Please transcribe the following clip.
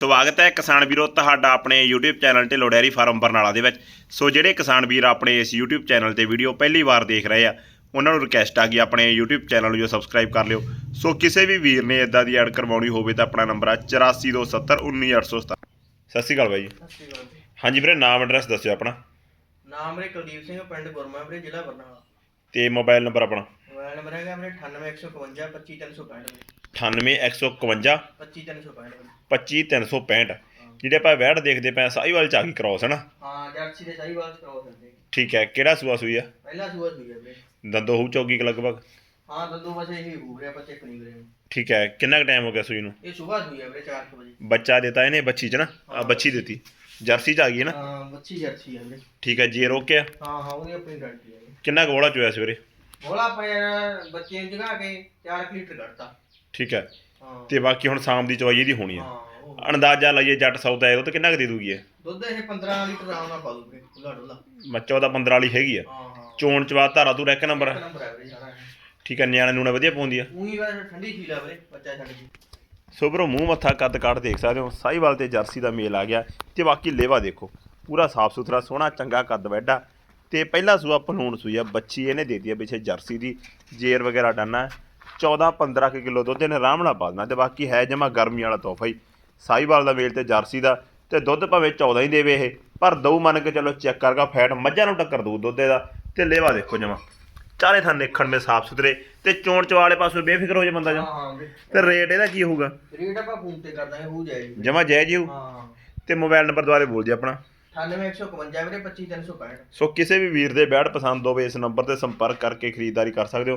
ਸਵਾਗਤ ਹੈ ਕਿਸਾਨ ਵੀਰੋ ਤੁਹਾਡਾ ਆਪਣੇ YouTube channel Dhillon dairy farm Barnala ਦੇ ਵਿੱਚ। ਸੋ ਜਿਹੜੇ ਕਿਸਾਨ ਵੀਰ ਆਪਣੇ ਇਸ YouTube ਚੈਨਲ ਤੇ ਵੀਡੀਓ ਪਹਿਲੀ ਵਾਰ ਦੇਖ ਰਹੇ ਆ ਉਹਨਾਂ ਨੂੰ ਰਿਕਵੈਸਟ ਆ ਕਿ ਆਪਣੇ YouTube ਚੈਨਲ ਨੂੰ ਜੋ ਸਬਸਕ੍ਰਾਈਬ ਕਰ ਲਿਓ। ਸੋ ਕਿਸੇ ਵੀ ਵੀਰ ਨੇ ਇਦਾਂ ਦੀ ਐਡ ਕਰਵਾਉਣੀ ਹੋਵੇ ਤਾਂ ਆਪਣਾ ਨੰਬਰ ਆ 8427191817 ਸਤਿ ਸ਼੍ਰੀ ਅਕਾਲ ਬਾਈ ਜੀ। ਸਤਿ ਸ਼੍ਰੀ ਅਕਾਲ ਜੀ। ਹਾਂਜੀ ਵੀਰੇ ਨਾਮ ਐਡਰੈਸ ਦੱਸਿਓ ਆਪਣਾ। ਨਾਮ ਮੇਰੇ ਕੁਲਦੀਪ ਸਿੰਘ ਪਿੰਡ ਗੁਰਮਾ ਵੀਰੇ ਜ਼ਿਲ੍ਹਾ ਬਰਨਾਲਾ। ਤੇ ਮੋਬਾਈਲ ਨੰਬਰ ਆਪਣਾ। ਮੋਬਾਈਲ ਨੰਬਰ ਹੈਗਾ ਮੇਰੇ 98152 25365 98152 25365 25365 ਜਿਹੜੇ ਆਪਾਂ ਵੈੜ ਦੇਖਦੇ ਪਏ ਆ, ਸਾਹੀਵਾਲ ਚ ਆ ਗਈ ਕ੍ਰੋਸ ਹੈ ਨਾ? ਹਾਂ ਜਰਸੀ ਦੇ ਸਾਰੀ ਬਾਤ ਕਰਾਓ ਸਕਦੇ ਠੀਕ ਹੈ ਕਿਹੜਾ ਸੂਆ ਸੂਈ ਆ? ਪਹਿਲਾ ਸੂਆ ਸੂਈ ਹੈ ਵੀਰੇ ਦੰਦੋ ਹੂ ਚੌਗੀ ਕੁ ਲਗਭਗ? ਹਾਂ ਦੰਦੂ ਬਸ ਇਹੀ ਹੋ ਰਿਹਾ ਆਪਾਂ ਚੈੱਕ ਨਹੀਂ ਕਰੇ ਠੀਕ ਹੈ ਕਿੰਨਾ ਕੁ ਟਾਈਮ ਹੋ ਗਿਆ ਸੂਈ ਨੂੰ? ਇਹ ਸਵੇਰ ਸੂਈ ਹੈ ਵੀਰੇ 4 ਵਜੇ। ਬੱਚਾ ਦਿੱਤਾ ਇਹਨੇ ਬੱਚੀ ਚ ਨਾ? ਆ ਬੱਚੀ ਦਿੱਤੀ। ਜਰਸੀ ਚ ਆ ਗਈ ਹੈ ਨਾ? ਹਾਂ ਬੱਚੀ ਜਰਸੀ ਹੈ ਵੀਰੇ। ਠੀਕ ਹੈ ਜੀ ਰੋਕਿਆ ਹਾਂ ਹਾਂ ਉਹਦੀ ਆਪਣੀ ਗਾਰੰਟੀ ਹੈ ਕਿੰਨਾ ਕੁ ਬੋਲਾ ਚੋਇਆ ਸਵੇਰੇ ਬੋਲਾ ਆਪਾਂ ਯਾਰ ਬੱਚੇ ਨੂੰ ਜਗਾ ਕੇ 4 ਲੀਟਰ ਕੱਢਤਾ। ਠੀਕ ਹੈ। ਹਾਂ। ਤੇ ਬਾਕੀ ਹੁਣ ਸ਼ਾਮ ਦੀ ਚਵਾਈ ਇਹਦੀ ਹੋਣੀ ਆ। ਹਾਂ ਉਹ ਅੰਦਾਜ਼ਾ ਲਾਈਏ ਜੱਟ ਸੌਦਾ ਉਹ ਤੇ ਕਿੰਨਾ ਕੁ ਦੇ ਦੂਗੀ ਇਹ? ਦੁੱਧ ਇਹ 15 ਲੀਟਰ ਆਰਾਮ ਨਾਲ ਪਾ ਦੂ ਵੀਰੇ ਖੁੱਲਾ ਡੁੱਲਾ ਬੱਚਾ ਉਹਦਾ 15 ਵਾਲੀ ਹੈਗੀ ਆ। ਹਾਂ ਹਾਂ। ਚੋਣ ਚਵਾ ਧਾਰਾ ਤੂੰ ਇੱਕ ਨੰਬਰ ਇੱਕ ਨੰਬਰ ਹੈ ਵੀਰੇ ਸਾਰਾ ਠੀਕ ਹੈ ਨਿਆਣੇ ਨੂੰ ਵਧੀਆ ਪਾਉਂਦੀ ਆ। ਉਹੀ ਵੈਸੇ ਠੰਡੀ ਫੀਲ ਆ ਵੀਰੇ ਬੱਚਾ ਛੱਡ ਕੇ। ਸੋ ਬਰੋ ਮੂੰਹ ਮੱਥਾ ਕੱਦ ਕਾਠ ਦੇਖ ਸਕਦੇ ਹੋ ਸਾਹੀਵਾਲ ਤੇ ਜਰਸੀ ਦਾ ਮੇਲ ਆ ਗਿਆ। ਤੇ ਬਾਕੀ ਲੇਵਾ ਦੇਖੋ ਪੂਰਾ ਸਾਫ਼ ਸੁਥਰਾ ਸੋਹਣਾ ਚੰਗਾ ਕੱਦ ਵੈਡਾ ਤੇ ਪਹਿਲਾ ਸੂਆ ਪਨੂਣ ਸੂਈ ਆ ਬੱਚੀ ਇਹਨੇ ਦੇ ਦਿੱਤੀ ਆ ਪਿੱਛੇ ਜਰਸੀ ਦੀ ਜੇਰ ਵਗੈਰਾ ਡਾਨਾ। 14 15 ਕੁ ਕਿਲੋ ਦੁੱਧ ਇਹਨੇ ਆਰਾਮ ਨਾਲ ਪਾ ਦੇਣਾ ਤੇ ਬਾਕੀ ਹੈ ਜਮਾ ਗਰਮੀ ਵਾਲਾ ਤੋਹਫਾ ਹੀ ਸਾਹੀਵਾਲ ਦਾ ਮੇਲ ਤੇ ਜਰਸੀ ਦਾ ਤੇ ਦੁੱਧ ਭਾਵੇਂ 14 ਹੀ ਦੇਵੇ ਇਹ ਪਰ ਦਊ ਮੰਨ ਕੇ ਚਲੋ ਚੈੱਕ ਕਰਗਾ ਫੈਟ ਮੱਝਾਂ ਨੂੰ ਟੱਕਰ ਦਊ ਦੁੱਧ ਇਹਦਾ ਤੇ ਲੇਵਾ ਦੇਖੋ ਜਮਾ। ਚਾਰੇ ਥਾਂ ਦੇਖਣ ਮੇ ਸਾਫ਼ ਸੁਥਰੇ ਤੇ ਚੋਣ ਚਵਾਲੇ ਪਾਸੋਂ ਬੇਫਿਕਰ ਹੋ ਜਾ ਬੰਦਾ ਜਮਾ। ਹਾਂ ਤੇ ਰੇਟ ਇਹਦਾ ਕੀ ਹੋਊਗਾ? ਰੇਟ ਆਪਾਂ ਫੋਨ ਤੇ ਕਰ ਦਾਂਗੇ ਹੋ ਜਾਏਗੀ ਜਮਾ ਹੀ ਹੋਊ। ਹਾਂ। ਤੇ ਮੋਬਾਈਲ ਨੰਬਰ ਦੁਆਰੇ ਬੋਲ ਜੀ ਆਪਣਾ। 98152 ਵੀਰੇ 25365 ਸੋ ਕਿਸੇ ਵੀ ਵੀਰ ਦੇ ਬੈਡ ਪਸੰਦ ਹੋਵੇ ਇਸ ਨੰਬਰ ਤੇ ਸੰਪਰਕ ਕਰਕੇ ਖਰੀਦਦਾਰੀ ਕਰ ਸਕਦੇ ਹੋ।